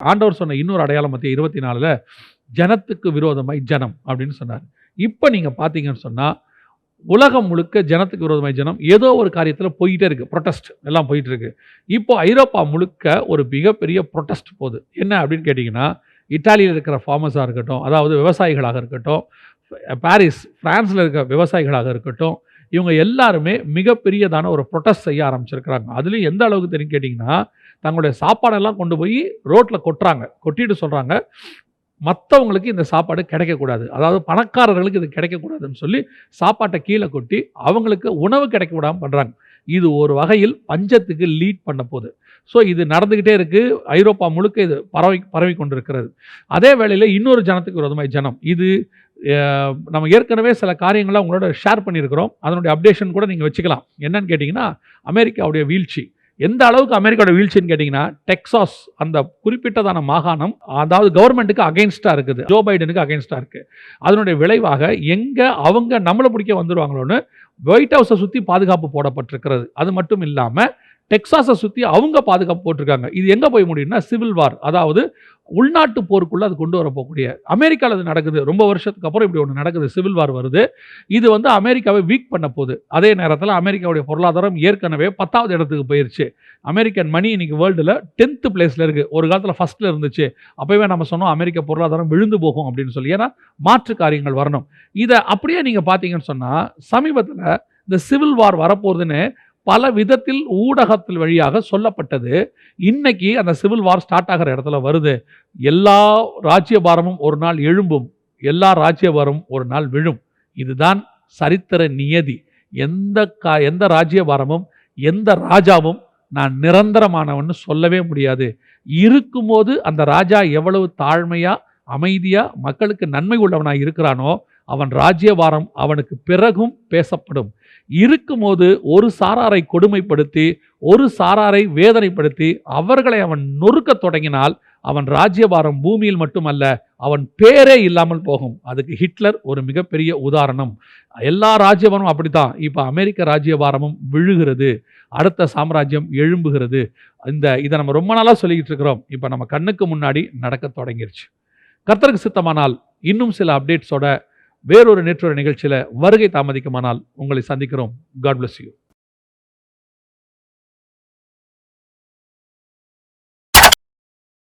ஆண்டவர் சொன்ன இன்னொரு அடையாளம் மத்திய இருபத்தி நாலில் ஜனத்துக்கு விரோதமாய் ஜனம் அப்படின்னு சொன்னார். இப்போ நீங்கள் பார்த்தீங்கன்னு சொன்னால் உலகம் முழுக்க ஜனத்துக்கு விரோதமாய் ஜனம் ஏதோ ஒரு காரியத்தில் போயிட்டே இருக்குது ப்ரொட்டஸ்ட் எல்லாம் போயிட்டு இருக்கு. இப்போ ஐரோப்பா முழுக்க ஒரு மிகப்பெரிய ப்ரொட்டஸ்ட் போகுது. என்ன அப்படின்னு கேட்டிங்கன்னா இட்டாலியில் இருக்கிற ஃபார்மர்ஸாக இருக்கட்டும் அதாவது விவசாயிகளாக இருக்கட்டும் பாரிஸ் ஃப்ரான்ஸில் இருக்க விவசாயிகளாக இருக்கட்டும் இவங்க எல்லாருமே மிகப்பெரியதான ஒரு ப்ரொட்டஸ்ட் செய்ய ஆரம்பிச்சிருக்கிறாங்க. அதுலேயும் எந்த அளவுக்கு தெரியும் கேட்டிங்கன்னா தங்களுடைய சாப்பாடெல்லாம் கொண்டு போய் ரோட்டில் கொட்டுறாங்க. கொட்டிட்டு சொல்கிறாங்க மற்றவங்களுக்கு இந்த சாப்பாடு கிடைக்கக்கூடாது. அதாவது பணக்காரர்களுக்கு இது கிடைக்கக்கூடாதுன்னு சொல்லி சாப்பாட்டை கீழே கொட்டி அவங்களுக்கு உணவு கிடைக்க விடாமல் பண்ணுறாங்க இது ஒரு வகையில் பஞ்சத்துக்கு லீட் பண்ண போகுது. ஸோ இது நடந்துக்கிட்டே இருக்குது ஐரோப்பா முழுக்க இது பரவி பரவி கொண்டிருக்கிறது. அதே வேளையில் இன்னொரு ஜனத்துக்கு விரோதமாய் ஜனம். இது நம்ம ஏற்கனவே சில காரியங்களை உங்களோட ஷேர் பண்ணியிருக்கிறோம். அதனுடைய அப்டேஷன் கூட நீங்கள் வச்சுக்கலாம். என்னன்னு கேட்டிங்கன்னா அமெரிக்காவுடைய வீழ்ச்சி. எந்த அளவுக்கு அமெரிக்காவோட வீழ்ச்சின்னு கேட்டிங்கன்னா டெக்சாஸ் அந்த குறிப்பிட்டதான மாகாணம் அதாவது கவர்மெண்ட்டுக்கு அகைன்ஸ்டாக இருக்குது. ஜோ பைடனுக்கு அகைன்ஸ்டாக இருக்குது அதனுடைய விளைவாக எங்கே அவங்க நம்மளை பிடிக்க வந்துடுவாங்களோன்னு ஒயிட் ஹவுஸை சுற்றி பாதுகாப்பு போடப்பட்டிருக்கிறது. அது மட்டும் இல்லாமல் டெக்ஸாஸை சுற்றி அவங்க பாதுகாப்பு போட்டிருக்காங்க. இது எங்கே போய் முடியும்னா சிவில் வார். அதாவது உள்நாட்டு போருக்குள்ளே அது கொண்டு வர போகக்கூடிய அமெரிக்காவில் அது நடக்குது. ரொம்ப வருஷத்துக்கு அப்புறம் இப்படி ஒன்று நடக்குது. சிவில் வார் வருது. இது வந்து அமெரிக்காவை வீக் பண்ண போகுது. அதே நேரத்தில் அமெரிக்காவுடைய பொருளாதாரம் ஏற்கனவே பத்தாவது இடத்துக்கு போயிருச்சு. அமெரிக்கன் மணி இன்னைக்கு வேர்ல்டில் டென்த்து பிளேஸில் இருக்குது ஒரு காலத்தில் ஃபஸ்ட்டில் இருந்துச்சு. அப்போவே நம்ம சொன்னோம் அமெரிக்க பொருளாதாரம் விழுந்து போகும் அப்படின்னு சொல்லி. ஏன்னா மாற்று காரியங்கள் வரணும். இதை அப்படியே நீங்கள் பார்த்தீங்கன்னு சொன்னால் சமீபத்தில் இந்த சிவில் வார் வரப்போகுதுன்னு பல விதத்தில் ஊடகத்தில் வழியாக சொல்லப்பட்டது. இன்னைக்கு அந்த சிவில் வார் ஸ்டார்ட் ஆகிற இடத்துல வருது. எல்லா ராஜ்யபாரமும் ஒரு நாள் எழும்பும். எல்லா ராஜ்யபாரமும் ஒரு நாள் விழும். இதுதான் சரித்திர நியதி. எந்த கா எந்த ராஜ்யபாரமும் எந்த ராஜாவும் நான் நிரந்தரமானவன்னு சொல்லவே முடியாது. இருக்கும்போது அந்த ராஜா எவ்வளவு தாழ்மையாக அமைதியாக மக்களுக்கு நன்மை உள்ளவனாக இருக்கிறானோ அவன் ராஜ்யபாரம் அவனுக்கு பிறகும் பேசப்படும். இருக்கும்போது ஒரு சாராரை கொடுமைப்படுத்தி ஒரு சாராரை வேதனைப்படுத்தி அவர்களை அவன் நொறுக்கத் தொடங்கினால் அவன் ராஜ்யபாரம் பூமியில் மட்டுமல்ல அவன் பேரே இல்லாமல் போகும். அதுக்கு ஹிட்லர் ஒரு மிகப்பெரிய உதாரணம். எல்லா ராஜ்யபாரமும் அப்படித்தான். இப்போ அமெரிக்க ராஜ்யபாரமும் விழுகிறது. அடுத்த சாம்ராஜ்யம் எழும்புகிறது. இந்த இதை நம்ம ரொம்ப நாளாக சொல்லிக்கிட்டு இருக்கிறோம். இப்போ நம்ம கண்ணுக்கு முன்னாடி நடக்க தொடங்கிருச்சு. கர்த்தருக்கு சித்தமானால் இன்னும் சில அப்டேட்ஸோட வேறொரு நேற்றொரு நிகழ்ச்சியில் வருகை தாமதிக்குமானால் உங்களை சந்திக்கிறோம். God bless you